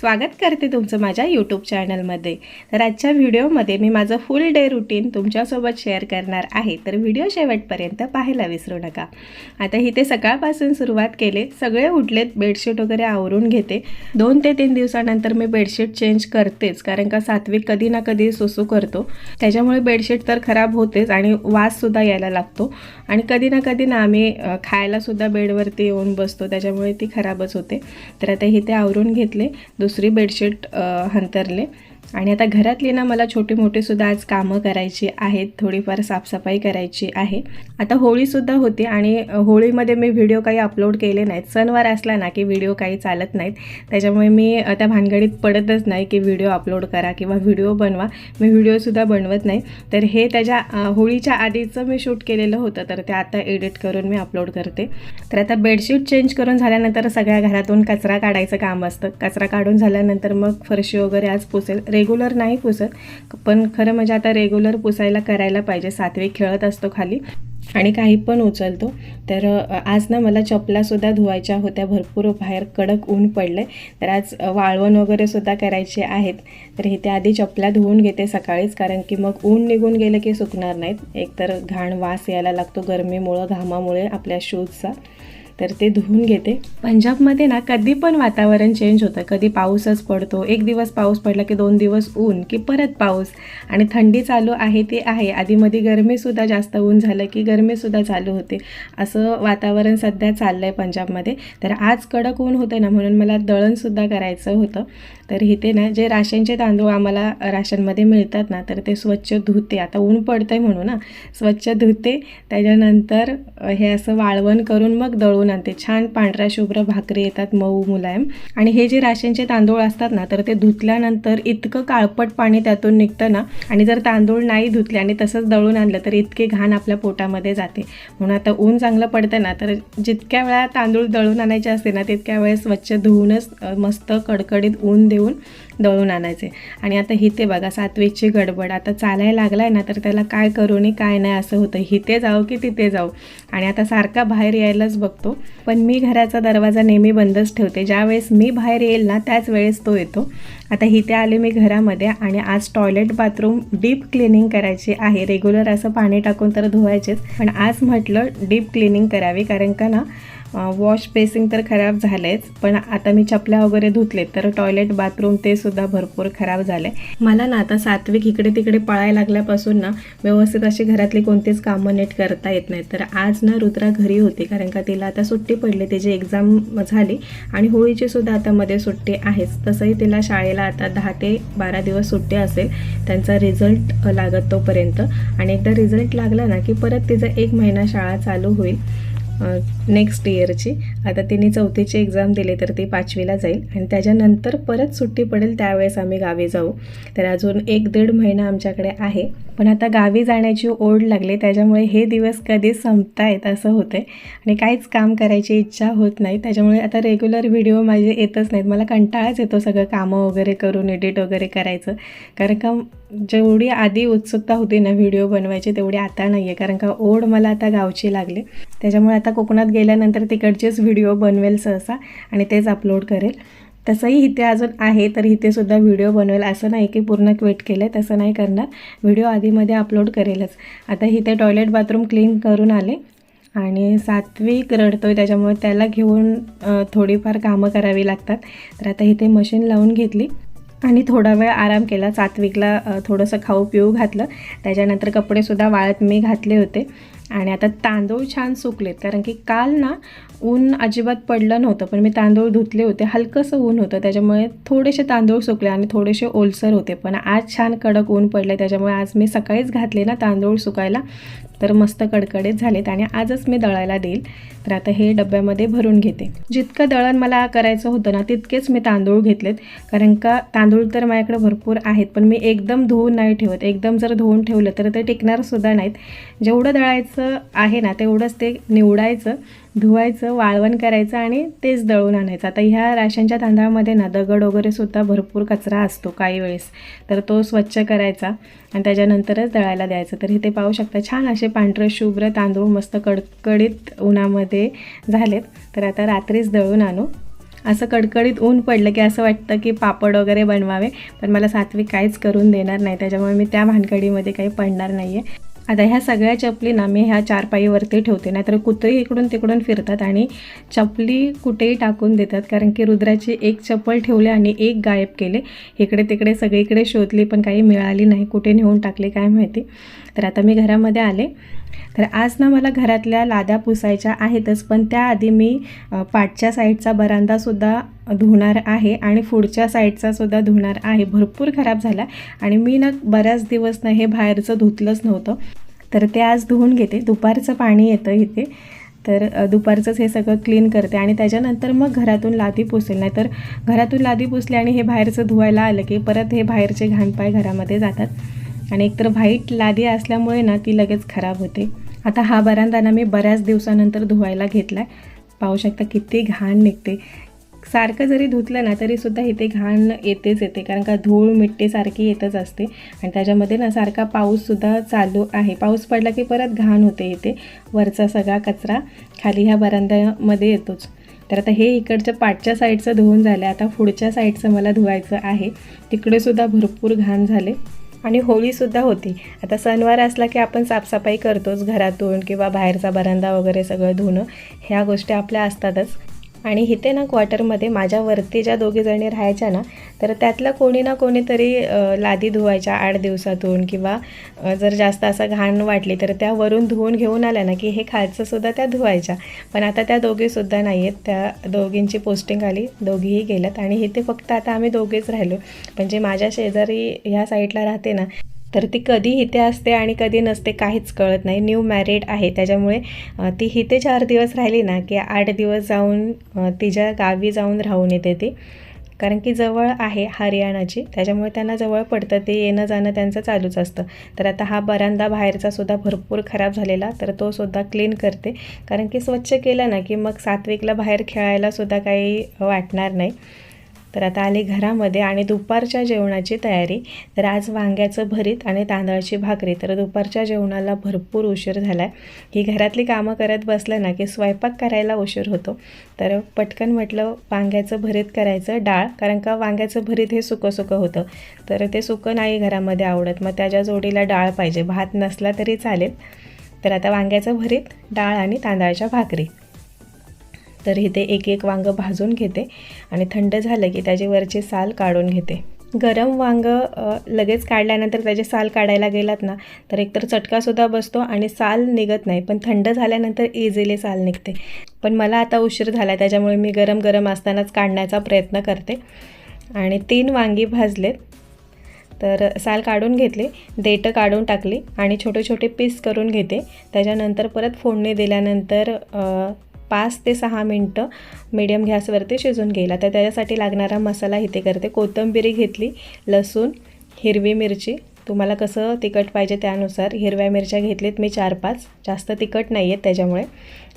स्वागत करते तुमचं माझ्या यूट्यूब चॅनलमध्ये तर आजच्या व्हिडिओमध्ये मी माझं फुल डे रुटीन तुमच्यासोबत शेअर करणार आहे. तर व्हिडिओ शेवटपर्यंत पाहायला विसरू नका. आता इथे सकाळपासून सुरुवात केले. सगळे उठलेत बेडशीट वगैरे आवरून घेते. दोन ते तीन दिवसानंतर मी बेडशीट चेंज करतेच कारण का सात्विक कधी ना कधी सुसू करतो. त्याच्यामुळे बेडशीट तर खराब होतेच आणि वाससुद्धा यायला लागतो. आणि कधी ना कधी ना आम्ही खायलासुद्धा बेडवरती येऊन बसतो त्याच्यामुळे ती खराबच होते. तर आता इथे आवरून घेतले. दुसरी बेडशीट हंतरले. आणि आता घरातली ना मला छोटी मोठीसुद्धा आज कामं करायची आहेत थोडीफार साफसफाई करायची आहे. आता होळीसुद्धा होती आणि होळीमध्ये मी व्हिडिओ काही अपलोड केले नाहीत. सणवार असला ना की व्हिडिओ काही चालत नाहीत. त्याच्यामुळे मी त्या भानगडीत पडतच नाही की व्हिडिओ अपलोड करा किंवा व्हिडिओ बनवा. मी व्हिडिओसुद्धा बनवत नाही. तर हे त्याच्या होळीच्या आधीचं मी शूट केलेलं होतं तर ते आता एडिट करून मी अपलोड करते. तर आता बेडशीट चेंज करून झाल्यानंतर सगळ्या घरातून कचरा काढायचं काम असतं. कचरा काढून झाल्यानंतर मग फरशी वगैरे आज पुसेल. रेग्युलर नाही पुसत पण खरं म्हणजे आता रेग्युलर पुसायला करायला पाहिजे. सातवी खेळत असतो खाली आणि काही पण उचलतो. तर आज ना मला चपलासुद्धा धुवायच्या होत्या. भरपूर बाहेर कडक ऊन पडलं तर आज वाळवण वगैरेसुद्धा करायचे आहेत. तर हे आधी चपला धुवून घेते सकाळीच कारण की मग ऊन निघून गेलं की सुकणार नाहीत. एकतर घाण वास यायला लागतो गरमीमुळं घामामुळे आपल्या शूजचा. तर ते धुवून घेते. पंजाबमध्ये ना कधी पण वातावरण चेंज होतं. कधी पाऊसच पडतो. एक दिवस पाऊस पडला की दोन दिवस ऊन की परत पाऊस. आणि थंडी चालू आहे ती आहे. आधीमध्ये गरमीसुद्धा जास्त ऊन झालं की गरमीसुद्धा चालू होते. असं वातावरण सध्या चाललं आहे पंजाबमध्ये. तर आज कडक ऊन होतं ना म्हणून मला दळणसुद्धा करायचं होतं. तर इथे ना जे राशनचे तांदूळ आम्हाला राशनमध्ये मिळतात ना तर ते स्वच्छ धुते. आता ऊन पडतं आहे म्हणून ना स्वच्छ धुते. त्याच्यानंतर हे असं वाळवण करून मग दळून आणते छान पांढऱ्या शुभ्र भाकरी येतात मऊ मुलायम. आणि हे जे राशनचे तांदूळ असतात ना तर ते धुतल्यानंतर इतकं काळपट पाणी त्यातून निघतं ना आणि जर तांदूळ नाही धुतले आणि तसंच दळून आणलं तर इतके घाण आपल्या पोटामध्ये जाते. म्हणून आता ऊन चांगलं पडतं ना तर जितक्या वेळा तांदूळ दळून आणायचे असते ना तितक्या वेळेस स्वच्छ धुवूनच मस्त कडकडीत ऊन देऊन दळून आणायचे. आणि आता हिते बघा सातवीची गडबड. आता चालायला लागलाय ना तर त्याला काय करू नये काय नाही असं होतं. हिते जाऊ की तिथे जाऊ? आणि आता सारखा बाहेर यायलाच बघतो. पण मी घराचा दरवाजा नेहमी बंदच ठेवते. ज्यावेळेस मी बाहेर येईल ना त्याच वेळेस तो येतो. आता इथे आले मी घरामध्ये आणि आज टॉयलेट बाथरूम डीप क्लिनिंग करायची आहे. रेग्युलर असं पाणी टाकून तर धुवायचेच. पण आज म्हटलं डीप क्लिनिंग करावी कारण का ना वॉश बेसिंग तर खराब झालेच पण आता मी चपल्या वगैरे धुतलेत तर टॉयलेट बाथरूम ते सुद्धा भरपूर खराब झाले मला ना आता सात्विक इकडे तिकडे पळायला लागल्यापासून ना व्यवस्थित अशी घरातली कोणतीच कामं नीट करता येत नाहीत. तर आज ना रुद्रा घरी होती कारण का तिला आता सुट्टी पडली त्याची एक्झाम झाली आणि होळीची सुद्धा आता मध्ये सुट्टी आहेच. तसंही तिला शाळेला आता दहा ते बारा दिवस सुट्टी असेल त्यांचा रिझल्ट लागत तोपर्यंत. आणि एकदा रिझल्ट लागला ना की परत तिचं एक महिना शाळा चालू होईल. नेक्स्ट इयरची आता तिने चौथीची एक्झाम दिली तर ती पाचवीला जाईल. आणि त्याच्यानंतर परत सुट्टी पडेल त्यावेळेस आम्ही गावी जाऊ. तर अजून एक दीड महिना आमच्याकडे आहे. पण आता गावी जाण्याची ओढ लागली त्याच्यामुळे हे दिवस कधी संपतायत असं होतं आहे आणि काहीच काम करायची इच्छा होत नाही त्याच्यामुळे आता रेग्युलर व्हिडिओ माझे येतच नाहीत. मला कंटाळाच येतो सगळं कामं वगैरे करून एडिट वगैरे करायचं. कारण का जेवढी आधी उत्सुकता होती ना व्हिडिओ बनवायची तेवढी आता नाही आहे कारण का ओढ मला आता गावची लागली. त्याच्यामुळे आता कोकणात गेल्यानंतर तिकडचेच व्हिडिओ बनवेल सहसा आणि तेच अपलोड करेल. तसंही इथे अजून आहे तर इथे सुद्धा व्हिडिओ बनवेल. असं नाही की पूर्ण क्वेट केलं आहे तसं नाही करणार. व्हिडिओ आधीमध्ये अपलोड करेलच. आता इथे टॉयलेट बाथरूम क्लीन करून आले आणि सात्विक रडतोय त्याच्यामुळे त्याला घेऊन थोडीफार कामं करावी लागतात. तर आता इथे मशीन लावून घेतली आणि थोडा वेळ आराम केला. सात्विकला थोडंसं खाऊ पिऊ घातलं. त्याच्यानंतर कपडेसुद्धा वाळत मी घातले होते. आणि आता तांदूळ छान सुकलेत कारण की काल ना ऊन अजिबात पडलं नव्हतं पण मी तांदूळ धुतले होते. हलकंसं ऊन होतं त्याच्यामुळे थोडेसे तांदूळ सुकले आणि थोडेसे ओलसर होते. पण आज छान कडक ऊन पडले त्याच्यामुळे आज मी सकाळीच घातले ना तांदूळ सुकायला. तर मस्त कडकडीत झालेत आणि आजच मी दळायला देईल. तर आता हे डब्यामध्ये भरून घेते. जितकं दळण मला करायचं होतं ना तितकेच मी तांदूळ घेतलेत. कारण का तांदूळ तर माझ्याकडे भरपूर आहेत पण मी एकदम धुवून नाही ठेवत. एकदम जर धुवून ठेवलं तर ते टिकणारसुद्धा नाहीत. जेवढं दळायचं आहे ना तेवढंच ते निवडायचं. धुवायचं वाळवण करायचं आणि तेच दळून आणायचं. आता ह्या राशनच्या तांदळामध्ये ना दगड वगैरे सुद्धा भरपूर कचरा असतो काही वेळेस. तर तो स्वच्छ करायचा आणि त्याच्यानंतरच दळायला द्यायचं. तर इथे पाहू शकता छान असे पांढरे शुभ्र तांदूळ मस्त कडकडीत उन्हामध्ये झालेत. तर आता रात्रीच दळून आणू. असं कडकडीत ऊन पडलं की असं वाटतं की पापड वगैरे बनवावे पण मला सात्विक काहीच करून देणार नाही. त्याच्यामुळे मी त्या भानगडीमध्ये काही पडणार नाही आहे आता ह्या सगळ्या चपली ना मी ह्या चारपाईवरती ठेवते नाहीतर कुत्री इकडून तिकडून फिरतात आणि चपली कुठेही टाकून देतात कारण की रुद्राची एक चप्पल ठेवली आणि एक गायब केले. इकडे तिकडे सगळीकडे शोधली पण काही मिळाली नाही. कुठे नेऊन टाकले काय माहिती? तर आता मी घरामध्ये आले. तर आज ना मला घरातल्या लाद्या पुसायच्या आहेतच पण त्याआधी मी पाठच्या साईडचा बरांदासुद्धा धुणार आहे आणि पुढच्या साईडचासुद्धा धुणार आहे. भरपूर खराब झाला आणि मी ना बऱ्याच दिवस ना हे बाहेरचं धुतलंच नव्हतं. तर ते आज धुवून घेते. दुपारचं पाणी येतं इथे. तर दुपारचंच हे सगळं क्लीन करते आणि त्याच्यानंतर मग घरातून लादी पुसेल. नाही तर घरातून लादी पुसली आणि हे बाहेरचं धुवायला आलं की परत हे बाहेरचे घाणपाय घरामध्ये जातात. आणि एकतर व्हाईट लादी असल्यामुळे ना ती लगेच खराब होते. आता हा बरांदा ना मी बऱ्याच दिवसानंतर धुवायला घेतला आहे पाहू शकता किती घाण निघते. सारखं जरी धुतलं ना तरीसुद्धा इथे घाण येतेच येते कारण का धूळ मिट्टी सारखी येतच असते. आणि त्याच्यामध्ये ना सारखा पाऊससुद्धा चालू आहे. पाऊस पडला की परत घाण होते इथे. वरचा सगळा कचरा खाली ह्या बरांद्यामध्ये येतोच. तर आता हे इकडच्या पाठच्या साईडचं धुवून झालं आता पुढच्या साईडचं मला धुवायचं आहे. तिकडेसुद्धा भरपूर घाण झाले. आणि होळीसुद्धा होती. आता सणवार असला की आपण साफसफाई करतोच घरातून किंवा बाहेरचा बरांदा वगैरे सगळं धुणं ह्या गोष्टी आपल्या असतातच. आणि इथे ना क्वार्टरमध्ये माझ्या वरती ज्या दोघीजणी राहायच्या ना तर त्यातलं कोणी ना कोणीतरी लादी धुवायच्या आठ दिवसातून किंवा जर जास्त असं घाण वाटली तर त्या वरून धुवून घेऊन आल्या ना की हे खालचंसुद्धा त्या धुवायच्या. पण आता त्या दोघीसुद्धा नाही आहेत त्या दोघींची पोस्टिंग आली दोघीही गेल्यात आणि इथे फक्त आता आम्ही दोघेच राहिलो. म्हणजे माझ्या शेजारी ह्या साईडला राहते ना तर ती कधी इथे असते आणि कधी नसते काहीच कळत नाही. न्यू मॅरिड आहे. त्याच्यामुळे ती इथे चार दिवस राहिली ना की आठ दिवस जाऊन तिच्या गावी जाऊन राहून येते ती. कारण की जवळ आहे हरियाणाची. त्याच्यामुळे त्यांना जवळ पडतं. ते येणं जाणं त्यांचं चालूच असतं. तर आता हा बरांदा बाहेरचा सुद्धा भरपूर खराब झालेला. तर तो सुद्धा क्लीन करते. कारण की स्वच्छ केलं ना की मग सात्विकला बाहेर खेळायला सुद्धा काही वाटणार नाही. तर आता आली घरामध्ये आणि दुपारच्या जेवणाची तयारी. तर आज वांग्याचं भरीत आणि तांदळाची भाकरी. तर दुपारच्या जेवणाला भरपूर उशीर झाला आहे ही घरातली कामं करत बसलं ना की स्वयंपाक करायला उशीर होतो. तर पटकन म्हटलं वांग्याचं भरीत करायचं डाळ कारण का वांग्याचं भरीत हे सुकं सुकं होतं. तर ते सुकं नाही घरामध्ये आवडत. मग त्याच्या जोडीला डाळ पाहिजे. भात नसला तरी चालेल. तर आता वांग्याचं भरीत डाळ आणि तांदळाच्या भाकरी. तर इथे एक एक वांगं भाजून घेते आणि थंड झालं की त्याचे वरचे साल काढून घेते. गरम वांगं लगेच काढल्यानंतर त्याचे साल काढायला गेलात ना तर एकतर चटकासुद्धा बसतो आणि साल निघत नाही पण थंड झाल्यानंतर इझिली साल निघते. पण मला आता उशीर झाला त्याच्यामुळे मी गरम गरम असतानाच काढण्याचा प्रयत्न करते. आणि तीन वांगी भाजलेत. तर साल काढून घेतले देठं काढून टाकली आणि छोटे छोटे पीस करून घेते. त्याच्यानंतर परत फोडणी दिल्यानंतर पाच ते सहा मिनटं मीडियम गॅसवरती शिजून गेला तर त्याच्यासाठी लागणारा मसाला इथे करते. कोथिंबिरी घेतली लसूण हिरवी मिरची. तुम्हाला कसं तिखट पाहिजे त्यानुसार हिरव्या मिरच्या घेतलीत मी चार पाच. जास्त तिखट नाही आहेत त्याच्यामुळे.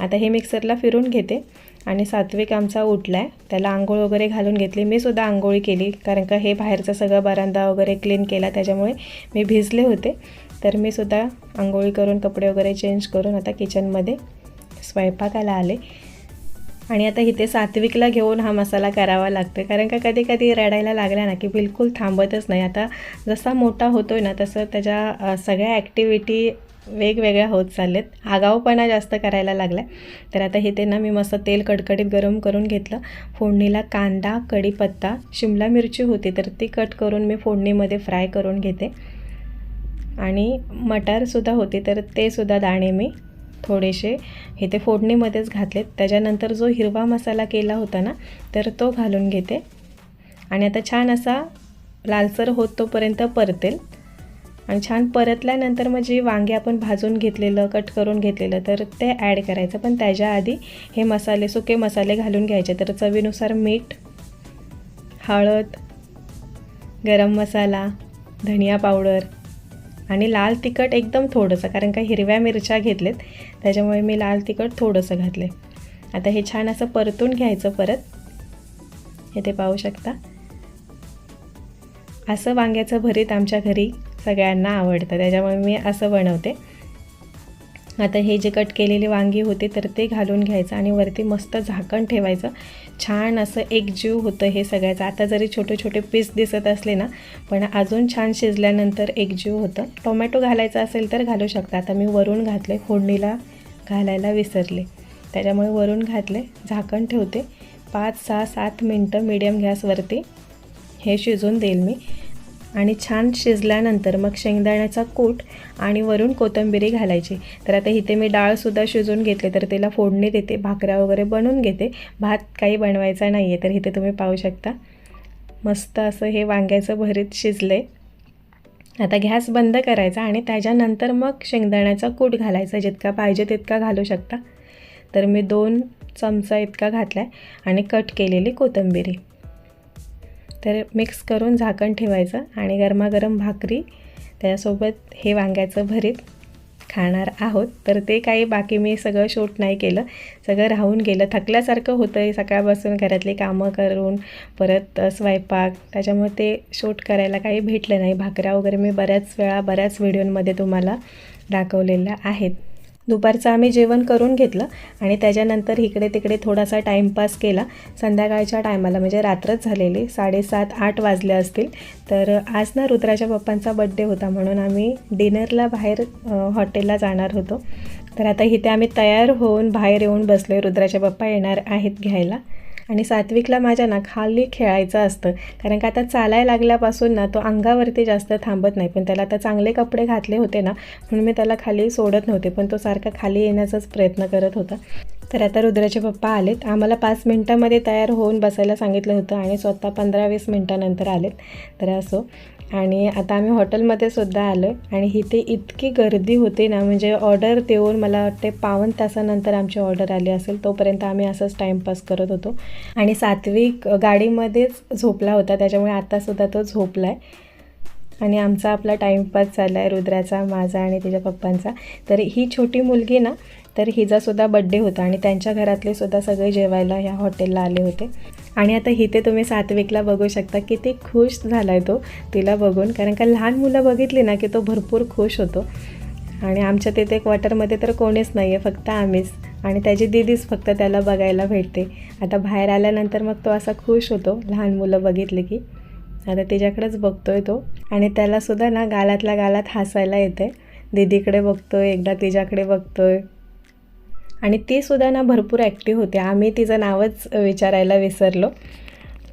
आता हे मिक्सरला फिरून घेते. आणि सात्विक आमचा उठला आहे त्याला आंघोळ वगैरे घालून घेतली. मी सुद्धा आंघोळी केली. कारण का हे बाहेरचं सगळं बरांदा वगैरे क्लीन केला. त्याच्यामुळे मी भिजले होते. तर मी सुद्धा आंघोळी करून कपडे वगैरे चेंज करून आता किचनमध्ये स्वयंपाकाला आले आणि आता इथे सात्विकला घेऊन हा मसाला करावा लागतो कारण का कधी कधी रडायला लागला ना की बिलकुल थांबतच नाही. आता जसा मोठा होतोय ना तसं त्याच्या सगळ्या ॲक्टिव्हिटी वेगवेगळ्या होत चाललेत. आगाऊपणा जास्त करायला लागला तर आता इथे ना मी मस्त तेल कडकडीत गरम करून घेतलं. फोडणीला कांदा कढीपत्ता शिमला मिरची होती तर ती कट करून मी फोडणीमध्ये फ्राय करून घेते. आणि मटारसुद्धा होती तर ते सुद्धा दाणे मी थोडेसे हे ते फोडणीमध्येच घातलेत. त्याच्यानंतर जो हिरवा मसाला केला होता ना तर तो घालून घेते. आणि आता छान असा लालसर होत तोपर्यंत परतेल. आणि छान परतल्यानंतर मग जे वांगे आपण भाजून घेतलेलं कट करून घेतलेलं तर ते ॲड करायचं. पण त्याच्या आधी हे मसाले सुके मसाले घालून घ्यायचे. तर चवीनुसार मीठ हळद गरम मसाला धनिया पावडर आणि लाल तिखट एकदम थोडंसं कारण का हिरव्या मिरच्या घेतलेत त्याच्यामुळे मी लाल तिखट थोडंसं घातले आता हे छान असं परतून घ्यायचं परत. हे ते पाहू शकता. असं वांग्याचं भरीत आमच्या घरी सगळ्यांना आवडतं त्याच्यामुळे मी असं बनवते. आता हे जे कट केलेले वांगी होते तर ते घालून घ्यायचं आणि वरती मस्त झाकण ठेवायचं. छान असं एकजीव होतं हे सगळ्याचं. आता जरी छोटे छोटे पीस दिसत असले ना पण अजून छान शिजल्यानंतर एकजीव होतं. टोमॅटो घालायचा असेल तर घालू शकता. आता मी वरून घातले फोडणीला घालायला विसरले. त्याच्यामुळे वरून घातले झाकण ठेवते. पाच सहा सात मिनटं मीडियम गॅसवरती हे शिजवून देईल मी. आणि छान शिजल्यानंतर मग शेंगदाण्याचा कूट आणि वरून कोथिंबिरी घालायची. तर आता इथे मी डाळसुद्धा शिजवून घेतले तर तिला फोडणी देते भाकऱ्या वगैरे बनवून घेते. भात काही बनवायचा नाही आहे तर इथे तुम्ही पाहू शकता. मस्त असं हे वांग्याचं भरीत शिजले. आता गॅस बंद करायचा आणि त्याच्यानंतर मग शेंगदाण्याचा कूट घालायचा जितका पाहिजे तितका घालू शकता. तर मी दोन चमचा इतका घातला आहे आणि कट केलेली कोथिंबिरी. तर मिक्स करून झाकण ठेवायचं आणि गरमागरम भाकरी त्याच्यासोबत हे वांग्याचं भरीत खाणार आहोत. तर ते काही बाकी मी सगळं शूट नाही केलं. सगळं राहून गेलं. थकल्यासारखं होतं आहे सकाळपासून घरातली कामं करून परत स्वयंपाक. त्याच्यामुळे ते शूट करायला काही भेटलं नाही. भाकऱ्या वगैरे मी बऱ्याच वेळा बऱ्याच व्हिडिओमध्ये तुम्हाला दाखवलेल्या आहेत. दुपारचं आम्ही जेवण करून घेतलं आणि त्याच्यानंतर इकडे तिकडे थोडासा टाईमपास केला. संध्याकाळच्या टायमाला म्हणजे रात्रच झालेली साडेसात आठ वाजले असतील. तर आज ना रुद्राच्या पप्पांचा बड्डे होता म्हणून आम्ही डिनरला बाहेर हॉटेलला जाणार होतो. तर आता इथे आम्ही तयार होऊन बाहेर येऊन बसलो आहे पप्पा येणार आहेत घ्यायला. आणि सात्विकला माझ्या ना खाली खेळायचं असतं. कारण का आता चालायला लागल्यापासून ना तो अंगावरती जास्त थांबत नाही. पण त्याला आता चांगले कपडे घातले होते ना म्हणून मी त्याला खाली सोडत नव्हते. पण तो सारखा खाली येण्याचाच प्रयत्न करत होता. तर आता रुद्राचे पप्पा आलेत. आम्हाला पाच मिनटामध्ये तयार होऊन बसायला सांगितलं होतं आणि स्वतः पंधरा वीस मिनटानंतर आलेत. तर असो. आणि आता आम्ही हॉटेलमध्ये सुद्धा आलो आहे आणि इथे इतकी गर्दी होती ना म्हणजे ऑर्डर देऊन मला वाटते पावन तासानंतर आमची ऑर्डर आली असेल तोपर्यंत आम्ही असंच टाईमपास करत होतो. आणि सात्विक गाडीमध्येच झोपला होता त्याच्यामुळे आत्तासुद्धा तो झोपला आहे आणि आमचा आपला टाईमपास झाला आहे रुद्राचा माझा आणि तिच्या पप्पांचा. तर ही छोटी मुलगी ना तर हिचासुद्धा बड्डे होता आणि त्यांच्या घरातले सुद्धा सगळे जेवायला ह्या हॉटेलला आले होते. आणि आता इथे तुम्ही सात्विकला बघू शकता किती खुश झाला आहे तो तिला बघून. कारण का लहान मुलं बघितली ना की तो भरपूर खुश होतो. आणि आमच्या तिथे क्वार्टरमध्ये तर कोणीच नाही आहे फक्त आम्हीच. आणि त्याची दिदीच फक्त त्याला बघायला भेटते. आता बाहेर आल्यानंतर मग तो असा खुश होतो लहान मुलं बघितले की. आता तिच्याकडेच बघतोय तो. आणि त्यालासुद्धा ना गालातल्या गालात हसायला येते दिदीकडे बघतोय एकदा तिच्याकडे बघतोय. आणि तीसुद्धा ना भरपूर ॲक्टिव्ह होते. आम्ही तिचं नावच विचारायला विसरलो.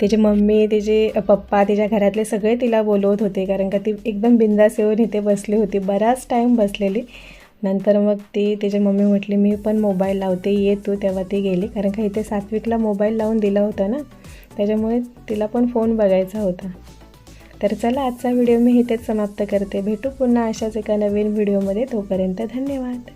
तिची मम्मी तिचे पप्पा तिच्या घरातले सगळे तिला बोलवत होते. कारण का ती एकदम बिंदास येऊन इथे बसली होती. बराच टाईम बसलेली. नंतर मग ती तिची मम्मी म्हटली मी पण मोबाईल लावते. ये तू. तेव्हा ती गेली. कारण का इथे सात्विकला मोबाईल लावून दिला होता ना. त्याच्यामुळे तिला पण फोन बघायचा होता. तर चला आजचा व्हिडिओ मी इथेच समाप्त करते. भेटू पुन्हा अशाच एका नवीन व्हिडिओमध्ये तोपर्यंत धन्यवाद.